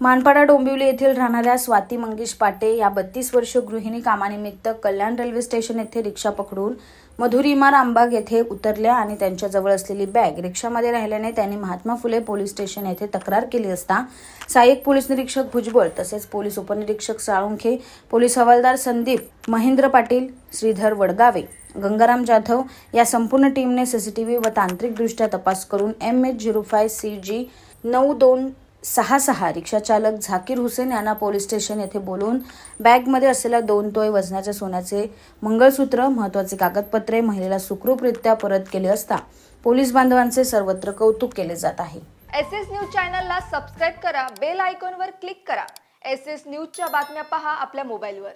मानपाडा डोंबिवली येथील राहणाऱ्या स्वाती मंगेश पाटे या बत्तीस वर्ष गृहिणी कामानिमित्त कल्याण रेल्वे स्टेशन येथे रिक्षा पकडून मधुरिमा रामबाग येथे उतरल्या आणि त्यांच्याजवळ असलेली बॅग रिक्षामध्ये राहिल्याने त्यांनी महात्मा फुले पोलीस स्टेशन येथे तक्रार केली असता सहाय्यक पोलीस निरीक्षक भुजबळ तसेच पोलीस उपनिरीक्षक साळुंखे पोलीस हवालदार संदीप महेंद्र पाटील श्रीधर वडगावे गंगाराम जाधव या संपूर्ण टीमने सीसीटीव्ही व तांत्रिकदृष्ट्या तपास करून M H zero five C G नऊ दोन सहा सहा रिक्षाचालक झाकीर हुसेन यांना पोलीस स्टेशन येथे बोलवून बॅगमध्ये असलेल्या दोन तोय वजनाच्या सोन्याचे मंगळसूत्र महत्त्वाचे कागदपत्रे महिलेला सुखरूपरित्या परत केले असता पोलीस बांधवांचे सर्वत्र कौतुक केले जात आहे. एस एस न्यूज चॅनलला सबस्क्राईब करा बेल आयकॉनवर क्लिक करा. एस एस न्यूजच्या बातम्या पहा आपल्या मोबाईलवर.